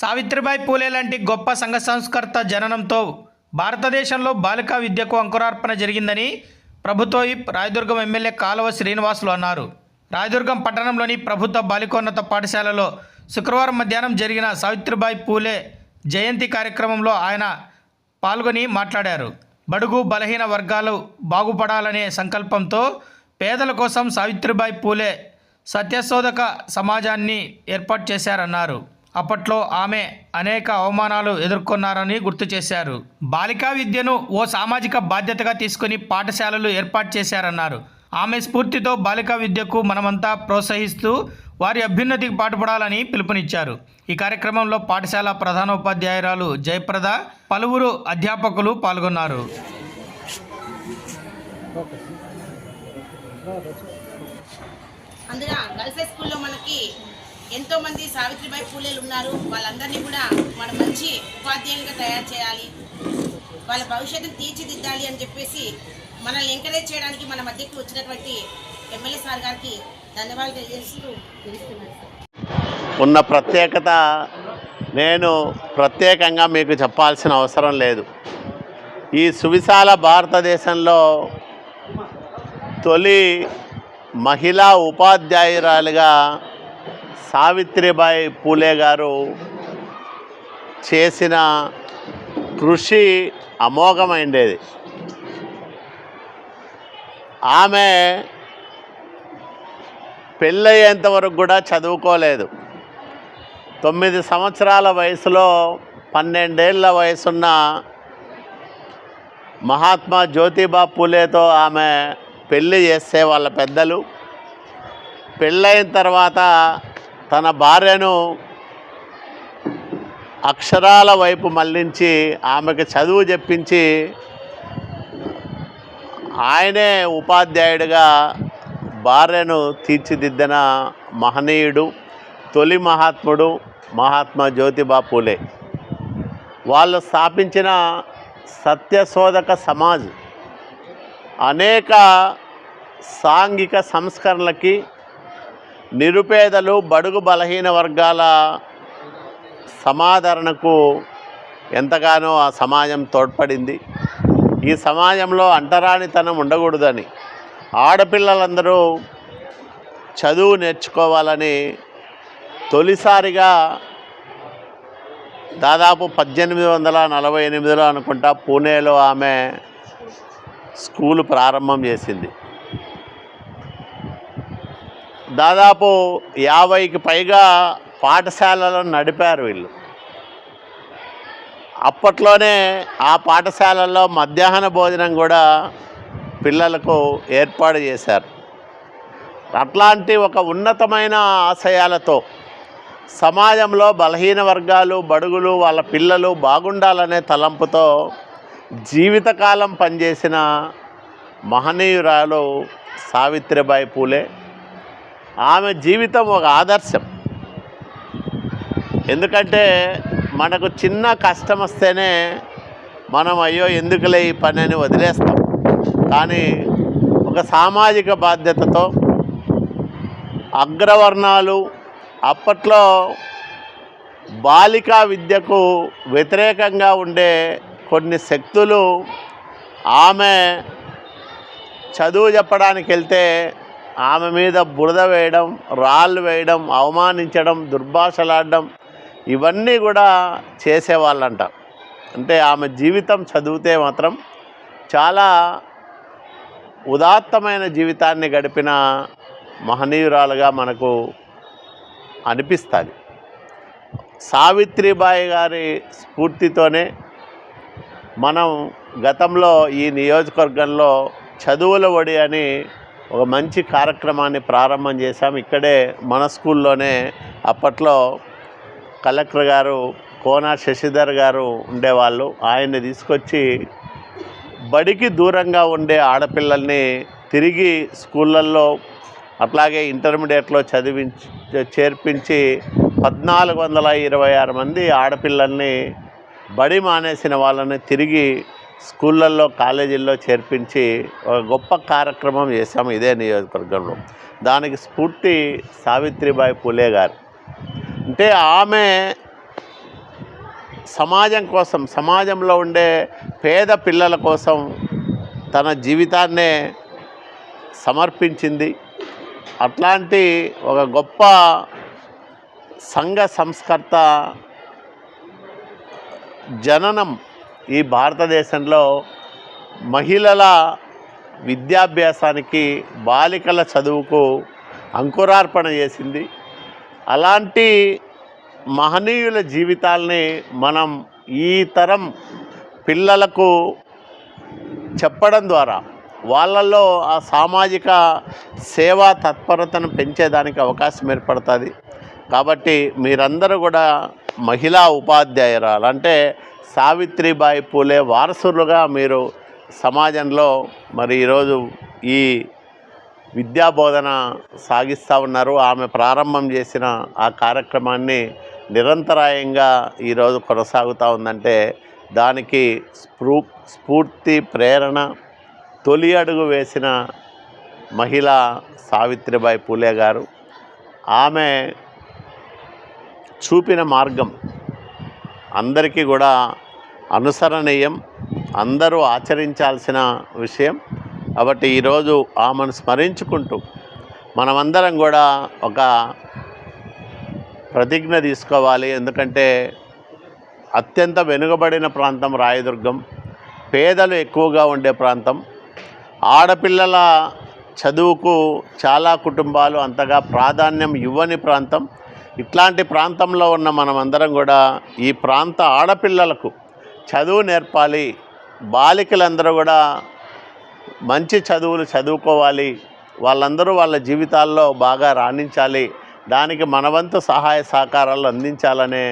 సావిత్రిబాయి పూలే లాంటి గొప్ప సంఘ సంస్కర్త జననంతో భారతదేశంలో బాలికా విద్యకు అంకురార్పణ జరిగిందని ప్రభుత్వ రాయదుర్గం ఎమ్మెల్యే కాలువ శ్రీనివాసులు అన్నారు. రాయదుర్గం పట్టణంలోని ప్రభుత్వ బాలికోన్నత పాఠశాలలో శుక్రవారం మధ్యాహ్నం జరిగిన సావిత్రిబాయి పూలే జయంతి కార్యక్రమంలో ఆయన పాల్గొని మాట్లాడారు. బడుగు బలహీన వర్గాలు బాగుపడాలనే సంకల్పంతో పేదల కోసం సావిత్రిబాయి పూలే సత్యశోధక సమాజాన్ని ఏర్పాటు చేశారన్నారు. అప్పట్లో ఆమె అనేక అవమానాలు ఎదుర్కొన్నారని గుర్తు చేశారు. బాలికా విద్యను ఓ సామాజిక బాధ్యతగా తీసుకుని పాఠశాలలు ఏర్పాటు చేశారన్నారు. ఆమె స్ఫూర్తితో బాలికా విద్యకు మనమంతా ప్రోత్సహిస్తూ వారి అభ్యున్నతికి పాటుపడాలని పిలుపునిచ్చారు. ఈ కార్యక్రమంలో పాఠశాల ప్రధానోపాధ్యాయురాలు జయప్రద పలువురు అధ్యాపకులు పాల్గొన్నారు. అందులో గర్ల్స్ స్కూల్లో మనకి ఎంతో మంది సావిత్రిబాయి పూలేలు ఉన్నారు. వాళ్ళందరినీ కూడా మనం మంచి ఉపాధ్యాయులుగా తయారు చేయాలి. వాళ్ళ భవిష్యత్తును తీర్చిదిద్దాలి అని చెప్పేసి మనల్ని ఎంకరేజ్ చేయడానికి మన మధ్యకి వచ్చినటువంటి ఎమ్మెల్యే సార్ గారికి ధన్యవాదాలు తెలియజేస్తూ ఉన్న ప్రత్యేకత నేను ప్రత్యేకంగా మీకు చెప్పాల్సిన అవసరం లేదు. ఈ సువిశాల భారతదేశంలో తొలి మహిళా ఉపాధ్యాయురాలుగా సావిత్రిబాయి పూలే గారు చేసిన కృషి అమోఘమైండేది. ఆమె పెళ్ళయ్యేంత వరకు కూడా చదువుకోలేదు. తొమ్మిది సంవత్సరాల వయసులో పన్నెండేళ్ళ వయసున్న మహాత్మా జ్యోతిబా పూలేతో ఆమె పెళ్ళి చేస్తే వాళ్ళ పెద్దలు. పెళ్ళైన తర్వాత తన భార్యను అక్షరాల వైపు మళ్ళించి ఆమెకు చదువు చెప్పించి ఆయనే ఉపాధ్యాయుడిగా భార్యను తీర్చిదిద్దిన మహనీయుడు తొలి మహాత్ముడు మహాత్మా జ్యోతిబా పూలే. వాళ్ళు స్థాపించిన సత్యశోధక సమాజ్ అనేక సాంఘిక సంస్కరణలకి నిరుపేదలు బడుగు బలహీన వర్గాల సమాదరణకు ఎంతగానో ఆ సమాజం తోడ్పడింది. ఈ సమాజంలో అంటరానితనం ఉండకూడదని ఆడపిల్లలందరూ చదువు నేర్చుకోవాలని తొలిసారిగా దాదాపు పద్దెనిమిది వందల నలభై ఎనిమిదిలో అనుకుంటా పూణేలో ఆమె స్కూలు ప్రారంభం చేసింది. దాదాపు యాభైకి పైగా పాఠశాలలను నడిపారు వీళ్ళు. అప్పట్లోనే ఆ పాఠశాలల్లో మధ్యాహ్న భోజనం కూడా పిల్లలకు ఏర్పాటు చేశారు. అట్లాంటి ఒక ఉన్నతమైన ఆశయాలతో సమాజంలో బలహీన వర్గాలు బడుగులు వాళ్ళ పిల్లలు బాగుండాలనే తలంపుతో జీవితకాలం పనిచేసిన మహనీయురాలు సావిత్రిబాయి పూలే. ఆమె జీవితం ఒక ఆదర్శం. ఎందుకంటే మనకు చిన్న కష్టం వస్తేనే మనం అయ్యో ఎందుకులే ఈ పని అని వదిలేస్తాం. కానీ ఒక సామాజిక బాధ్యతతో అగ్రవర్ణాలు అప్పట్లో బాలికా విద్యకు వ్యతిరేకంగా ఉండే కొన్ని శక్తులు ఆమె చదువు చెప్పడానికి వెళ్తే ఆమె మీద బురద వేయడం రాళ్ళు వేయడం అవమానించడం దుర్భాషలాడడం ఇవన్నీ కూడా చేసేవాళ్ళంట. అంటే ఆమె జీవితం చదివితే మాత్రం చాలా ఉదాత్తమైన జీవితాన్ని గడిపిన మహనీయురాలుగా మనకు అనిపిస్తుంది. సావిత్రిబాయి గారి స్ఫూర్తితోనే మనం గతంలో ఈ నియోజకవర్గంలో చదువుల ఒడి అని ఒక మంచి కార్యక్రమాన్ని ప్రారంభం చేశాం. ఇక్కడే మన స్కూల్లోనే అప్పట్లో కలెక్టర్ గారు కోనా శశిధర్ గారు ఉండేవాళ్ళు. ఆయన్ని తీసుకొచ్చి బడికి దూరంగా ఉండే ఆడపిల్లల్ని తిరిగి స్కూళ్ళల్లో అట్లాగే ఇంటర్మీడియట్లో చదివించి చేర్పించి పద్నాలుగు వందల ఇరవై ఆరు మంది ఆడపిల్లల్ని బడి మానేసిన వాళ్ళని తిరిగి స్కూళ్ళల్లో కాలేజీల్లో చేర్పించి ఒక గొప్ప కార్యక్రమం చేశాము ఇదే నియోజకవర్గంలో. దానికి స్ఫూర్తి సావిత్రిబాయి పూలే గారు. అంటే ఆమె సమాజం కోసం సమాజంలో ఉండే పేద పిల్లల కోసం తన జీవితాన్నే సమర్పించింది. అట్లాంటి ఒక గొప్ప సంఘ సంస్కర్త జననం ఈ భారతదేశంలో మహిళల విద్యాభ్యాసానికి బాలికల చదువుకు అంకురార్పణ చేసింది. అలాంటి మహనీయుల జీవితాల్ని మనం ఈ తరం పిల్లలకు చెప్పడం ద్వారా వాళ్ళల్లో ఆ సామాజిక సేవా తత్పరతను పెంచేదానికి అవకాశం ఏర్పడుతుంది. కాబట్టి మీరందరూ కూడా మహిళా ఉపాధ్యాయురాలు. అంటే సావిత్రిబాయి పూలే వారసులుగా మీరు సమాజంలో మరి ఈరోజు ఈ విద్యాబోధన సాగిస్తూ ఉన్నారు. ఆమె ప్రారంభం చేసిన ఆ కార్యక్రమాన్ని నిరంతరాయంగా ఈరోజు కొనసాగుతూ ఉందంటే దానికి స్ఫూ స్ఫూర్తి ప్రేరణ తొలి అడుగు వేసిన మహిళ సావిత్రిబాయి పూలే గారు. ఆమె చూపిన మార్గం అందరికీ కూడా అనుసరణీయం అందరూ ఆచరించాల్సిన విషయం. కాబట్టి ఈరోజు ఆమెను స్మరించుకుంటూ మనమందరం కూడా ఒక ప్రతిజ్ఞ తీసుకోవాలి. ఎందుకంటే అత్యంత వెనుకబడిన ప్రాంతం రాయదుర్గం పేదలు ఎక్కువగా ఉండే ప్రాంతం. ఆడపిల్లల చదువుకు చాలా కుటుంబాలు అంతగా ప్రాధాన్యం ఇవ్వని ప్రాంతం. ఇట్లాంటి ప్రాంతంలో ఉన్న మనమందరం కూడా ఈ ప్రాంత ఆడపిల్లలకు చదువు నేర్పాలి. బాలికలందరూ కూడా మంచి చదువులు చదువుకోవాలి. వాళ్ళందరూ వాళ్ళ జీవితాల్లో బాగా రాణించాలి. దానికి మనవంతు సహాయ సహకారాలు అందించాలనే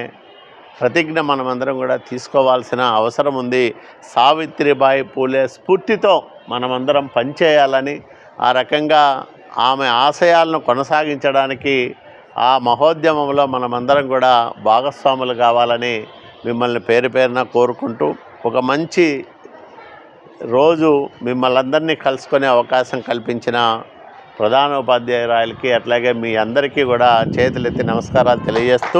ప్రతిజ్ఞ మనమందరం కూడా తీసుకోవాల్సిన అవసరం ఉంది. సావిత్రిబాయి పూలే స్ఫూర్తితో మనమందరం పనిచేయాలని ఆ రకంగా ఆమె ఆశయాలను కొనసాగించడానికి ఆ మహోద్యమంలో మనమందరం కూడా భాగస్వాములు కావాలని మిమ్మల్ని పేరు పేరున కోరుకుంటూ ఒక మంచి రోజు మిమ్మల్ని అందరినీ కలుసుకునే అవకాశం కల్పించిన ప్రధాన ఉపాధ్యాయురాయలకి అట్లాగే మీ అందరికీ కూడా చేతులెత్తి నమస్కారాలు తెలియజేస్తూ